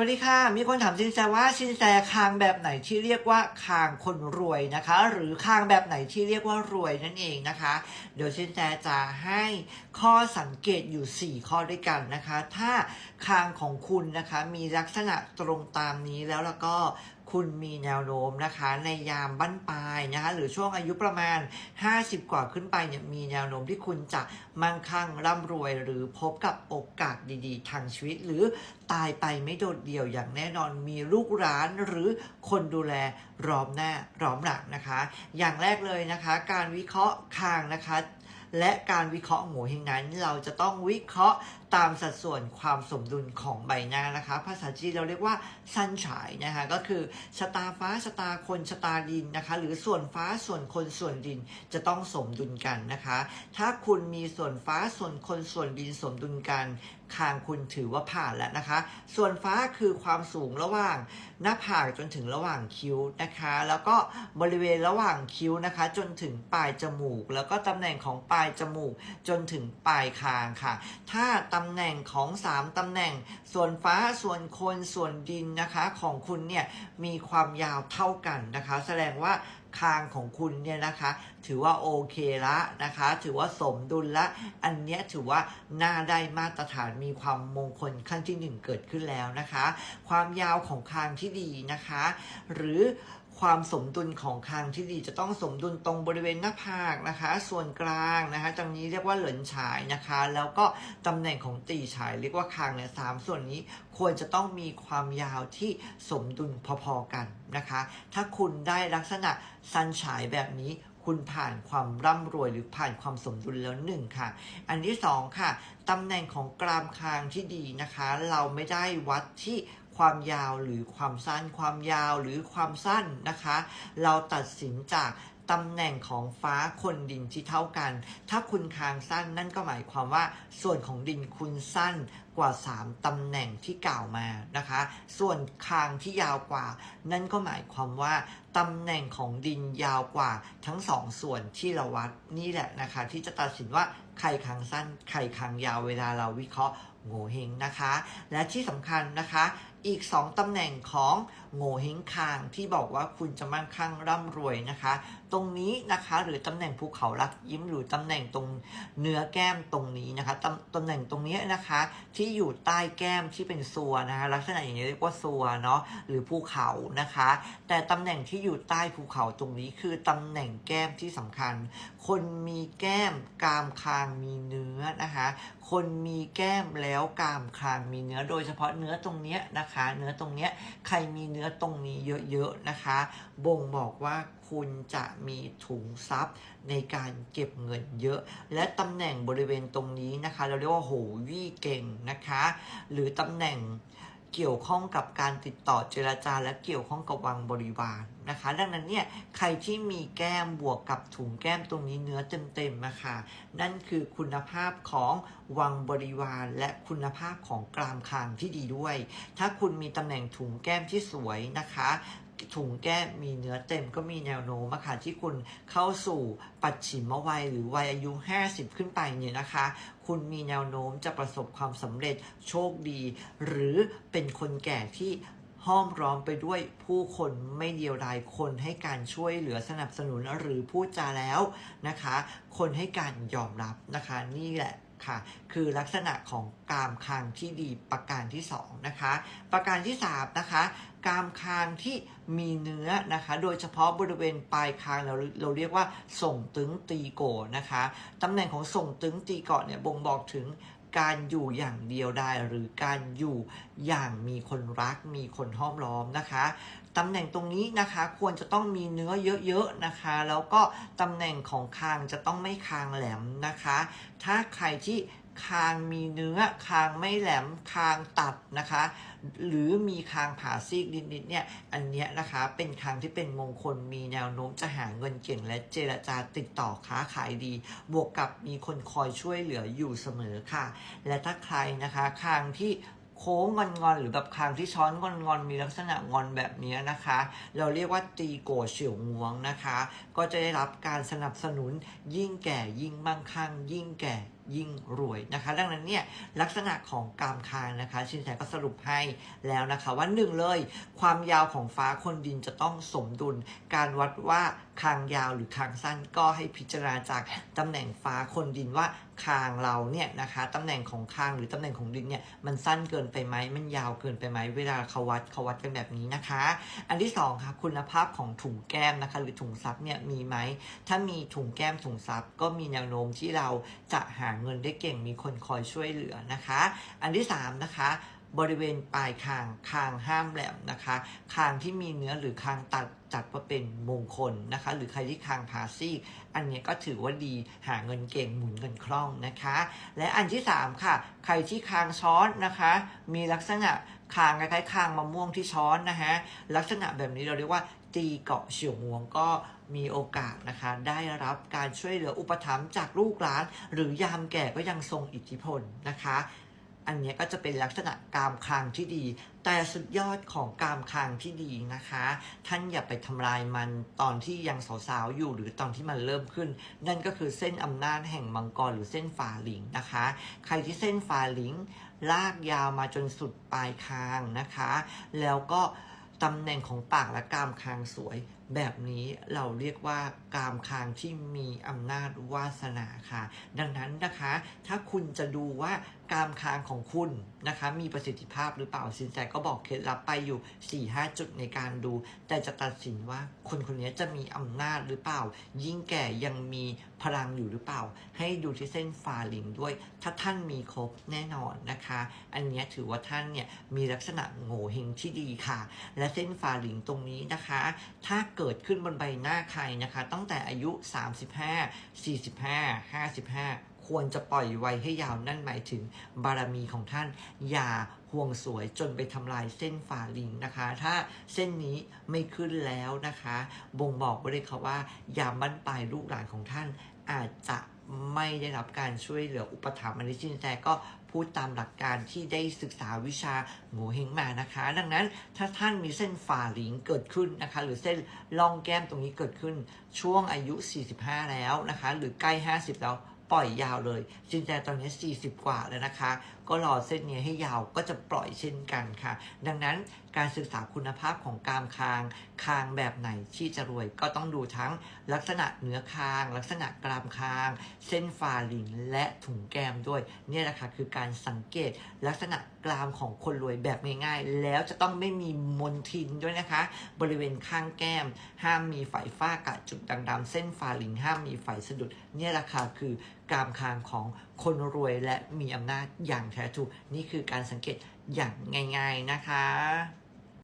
วัสดีค่ะ มีคนถามสินแสว่าสินแสคางแบบไหนที่เรียกว่าคางคนรวยนะคะ หรือคางแบบไหนที่เรียกว่ารวยนั่นเองนะคะ เดี๋ยวสินแสจะให้ข้อสังเกตอยู่ 4 ข้อด้วยกันนะคะ ถ้าคางของคุณนะคะมีลักษณะตรงตามนี้แล้วแล้วก็ คุณมีแนวโน้มนะคะในยามบั้นปลายนะคะหรือช่วงอายุประมาณ 50 กว่าขึ้นไปเนี่ยมีแนวโน้มที่คุณจะมั่งคั่งร่ำรวย หรือพบกับโอกาสดีๆ ทางชีวิต หรือตายไปไม่โดดเดี่ยวอย่างแน่นอนมีลูกร้านหรือคนดูแลรอมหน้ารอมหลังนะคะ อย่างแรกเลยนะคะ การวิเคราะห์คางนะคะ และการวิเคราะห์โง่เฮงนั้น เราจะต้องวิเคราะห์ตามสัดส่วนความสมดุลของใบหน้านะคะ ภาษาจีนเราเรียกว่าซันฉายนะคะก็คือชะตาฟ้าชะตาคนชะตาดินนะคะ หรือส่วนฟ้าส่วนคนส่วนดินจะต้องสมดุลกันนะคะ ถ้าคุณมีส่วนฟ้าส่วนคนส่วนดินสมดุลกัน คางคุณถือว่าผ่านแล้วนะคะ ส่วนฟ้าคือความสูงระหว่างหน้าผากจนถึงระหว่างคิ้วนะคะ แล้วก็บริเวณระหว่างคิ้วนะคะ จนถึงปลายจมูก แล้วก็ตำแหน่งของปลายจมูกจนถึงปลายคางค่ะ ถ้าตำแหน่งของ 3ตำแหน่ง ส่วนฟ้าส่วนคนส่วนดินนะคะของคุณเนี่ยมีความยาวเท่ากันนะคะ แสดงว่า คางของคุณเนี่ยนะคะ ถือว่าโอเคละนะคะ ถือว่าสมดุลละ อันเนี้ยถือว่าน่าได้มาตรฐานมีความมงคลขั้นที่หนึ่งเกิดขึ้นแล้วนะคะ ความยาวของคางที่ดีนะคะ หรือ ความสมดุลของคางที่ดีจะต้องสมดุลตรงบริเวณหน้าผากนะคะ ส่วนกลางนะคะตรงนี้เรียกว่าเหลินฉายนะคะ แล้วก็ตำแหน่งของตีฉายเรียกว่าคางเนี่ยสามส่วนนี้ควรจะต้องมีความยาวที่สมดุลพอๆกันนะคะ ถ้าคุณได้ลักษณะซันฉายแบบนี้คุณผ่านความร่ำรวยหรือผ่านความสมดุลแล้วหนึ่งค่ะ อันที่สองค่ะตำแหน่งของกรามคางที่ดีนะคะ เราไม่ได้วัดที่ ความยาวหรือความสั้น ความยาวหรือความสั้นนะคะ เราตัดสินจากตำแหน่งของฟ้าคนดินที่เท่ากัน ถ้าคุณคางสั้นนั่นก็หมายความว่า ส่วนของดินคุณสั้นกว่า 3ตำแหน่งที่กล่าวมานะคะ ส่วนคางที่ยาวกว่า นั่นก็หมายความว่าตำแหน่งของดินยาวกว่าทั้งสองส่วนที่เราวัดนี่แหละนะคะ ที่จะตัดสินว่า ใครคางสั้น ใครคางยาวเวลาเราวิเคราะห์โงเฮงนะคะ และที่สำคัญนะคะอีก 2 ตำแหน่งของโง่เฮงคางที่บอกว่าคุณจะมั่งคั่งร่ำรวยนะคะ ตรงนี้นะคะหรือตำแหน่งภูเขารักยิ้มหรือตำแหน่งตรงเนื้อแก้มตรงนี้นะคะตำตำแหน่งตรงนี้นะคะ ที่อยู่ใต้แก้มที่เป็นซัวนะคะลักษณะอย่างนี้เรียกว่าซัวเนาะหรือภูเขานะคะ แต่ตำแหน่งที่อยู่ใต้ภูเขาตรงนี้คือตำแหน่งแก้มที่สำคัญ คนมีแก้มกรามคางมีเนื้อนะคะ คนมีแก้มแล้วกรามคางมีเนื้อโดยเฉพาะเนื้อตรงเนี้ยนะคะ เนื้อตรงเนี้ยใครมีเนื้อตรงนี้เยอะๆนะคะ บ่งบอกว่าคุณจะมีถุงทรัพย์ในการเก็บเงินเยอะ และตำแหน่งบริเวณตรงนี้นะคะ เราเรียกว่าโหวี่เก่งนะคะ หรือตำแหน่ง เกี่ยวข้องกับการติดต่อเจรจาและเกี่ยวข้องกับวังบริวารนะคะ ดังนั้นเนี่ยใครที่มีแก้มบวกกับถุงแก้มตรงนี้เนื้อเต็มๆนะคะนั่นคือคุณภาพของวังบริวาร และคุณภาพของกรามคางที่ดีด้วย ถ้าคุณมีตำแหน่งถุงแก้มที่สวยนะคะ ถุงแก้มมีเนื้อเต็มก็มีแนวโน้มค่ะที่คุณเข้าสู่ปัจฉิมวัยหรือวัยอายุ 50 ขึ้นไปเนี่ยนะคะ คุณมีแนวโน้มจะประสบความสำเร็จโชคดี หรือเป็นคนแก่ที่ห้อมร้อมไปด้วยผู้คนไม่เดียวดายคนให้การช่วยเหลือสนับสนุนหรือพูดจาแล้วนะคะ คนให้การยอมรับนะคะ นี่แหละ ค่ะ คือลักษณะของกามคางที่ดีประการที่สองนะคะ ประการที่สามนะคะ กามคางที่มีเนื้อนะคะ โดยเฉพาะบริเวณปลายคางเราเราเรียกว่าส่งตึงตีโกนะคะตำแหน่งของส่งตึงตีเกาะเนี่ยบ่งบอกถึง การอยู่อย่างเดียวได้หรือการอยู่อย่างมีคนรักมีคนห้อมล้อมนะคะตำแหน่งตรงนี้นะคะควรจะต้องมีเนื้อเยอะๆนะคะ แล้วก็ตำแหน่งของคางจะต้องไม่คางแหลมนะคะ ถ้าใครที่ คางมีเนื้อคางไม่แหลมคางตัดนะคะ หรือมีคางผ่าซีกนิดๆเนี่ยอันเนี้ยนะคะเป็นคางที่เป็นมงคลมีแนวโน้มจะหาเงินเก่งและเจรจาติดต่อค้าขายดี บวกกับมีคนคอยช่วยเหลืออยู่เสมอค่ะ และถ้าใครนะคะคางที่โค้งงอนงอนๆหรือแบบคางที่ช้อนงอนงอนมีลักษณะงอนแบบนี้นะคะ เราเรียกว่าตีโกเฉียวงวงนะคะ ก็จะได้รับการสนับสนุนยิ่งแก่ยิ่งมั่งคั่งยิ่งแก่ ยิ่งรวยนะคะ ดังนั้นเนี่ยลักษณะของกามคางนะคะ ชินแสก็สรุปให้แล้วนะคะว่าหนึ่งเลย ความยาวของฟ้าคนดินจะต้องสมดุล การวัดว่าคางยาวหรือคางสั้นก็ให้พิจารณาจากตำแหน่งฟ้าคนดินว่าคางเราเนี่ยนะคะตำแหน่งของคางหรือตำแหน่งของดินเนี่ยมันสั้นเกินไปไหมมันยาวเกินไปไหมเวลาเขาวัดเขาวัดกันแบบนี้นะคะ อันที่สองค่ะคุณภาพของถุงแก้มนะคะ หรือถุงซับเนี่ยมีไหมถ้ามีถุงแก้มถุงซับก็มีแนวโน้มที่เราจะหาเงินได้เก่งมีคนคอยช่วยเหลือนะคะ อันที่สามนะคะ บริเวณปลายคางคางห้ามแหลมนะคะคางที่มีเนื้อหรือคางตัดจัดว่าเป็นมงคลนะคะ หรือใครที่คางผาซีกอันนี้ก็ถือว่าดีหาเงินเก่งหมุนเงินคล่องนะคะ และอันที่ 3 ค่ะ ใครที่คางช้อนนะคะ มีลักษณะคางคล้ายๆคางมะม่วงที่ช้อนนะฮะลักษณะแบบนี้เราเรียกว่าตีเกาะเฉียวงวงก็มีโอกาสนะคะ ได้รับการช่วยเหลืออุปถัมภ์จากลูกหลาน หรือยามแก่ก็ยังทรงอิทธิพลนะคะ อันเนี้ยก็จะเป็นลักษณะกามคางที่ดี แต่สุดยอดของกามคางที่ดีนะคะ ท่านอย่าไปทำลายมันตอนที่ยังสาวๆอยู่หรือตอนที่มันเริ่มขึ้น นั่นก็คือเส้นอำนาจแห่งมังกรหรือเส้นฝาหลิงนะคะ ใครที่เส้นฝาหลิง ลากยาวมาจนสุดปลายคางนะคะ แล้วก็ตำแหน่งของปากและกามคางสวยแบบนี้เราเรียกว่ากามคางที่มีอำนาจวาสนาค่ะ ดังนั้นนะคะ ถ้าคุณจะดูว่ากามคางของคุณนะคะ มีประสิทธิภาพหรือเปล่าสินแสก็บอกเคล็ดลับไปอยู่4-5จุดในการดู แต่จะตัดสินว่าคนคนนี้จะมีอำนาจหรือเปล่า ยิ่งแก่ยังมีพลังอยู่หรือเปล่า ให้ดูที่เส้นฟาลิงด้วย ถ้าท่านมีครบแน่นอนนะคะ อันนี้ถือว่าท่านเนี่ยมีลักษณะโง่เฮงที่ดีค่ะ และเส้นฟาลิงตรงนี้นะคะ ถ้าเกิดขึ้นบนใบหน้าใครนะคะ ตั้งแต่อายุ 35 45 55 ควรจะปล่อยไว้ให้ยาวนั่นหมายถึงบารมีของท่าน อย่าห่วงสวยจนไปทำลายเส้นฝ่าลิงนะคะ ถ้าเส้นนี้ไม่ขึ้นแล้วนะคะ บ่งบอกไว้เลยค่ะว่า ยามบั้นปลายลูกหลานของท่านอาจจะไม่ได้รับการช่วยเหลืออุปถัมภ์อันนี้ชินแจก็ พูดตามหลักการที่ได้ศึกษาวิชาโง่เฮงมานะคะ ดังนั้นถ้าท่านมีเส้นฝ่าหลิงเกิดขึ้นนะคะ หรือเส้นล่องแก้มตรงนี้เกิดขึ้นช่วงอายุ 45 แล้วนะคะ หรือใกล้ 50 แล้วปล่อยยาวเลยจินแจตอนนี้ 40 กว่าแล้วนะคะ ก็รอเส้นนี้ให้ยาวก็จะปล่อยเช่นกันค่ะ ดังนั้น การศึกษาคุณภาพของกรามคาง คางแบบไหนที่จะรวยก็ต้องดูทั้งลักษณะเนื้อคาง ลักษณะกรามคาง เส้นฟาลินและถุงแก้มด้วย เนี่ยแหละค่ะคือการสังเกตลักษณะกรามของคนรวยแบบง่ายๆ แล้วจะต้องไม่มีมนทินด้วยนะคะ บริเวณข้างแก้ม ห้ามมีไฝฝ้ากะจุดด่างๆเส้นฟาลิงห้ามมีไฝสะดุด เนี่ยแหละค่ะคือกรามคางของคนรวยและมีอำนาจอย่างแท้ถูกนี่คือการสังเกตอย่างง่าย ๆนะคะ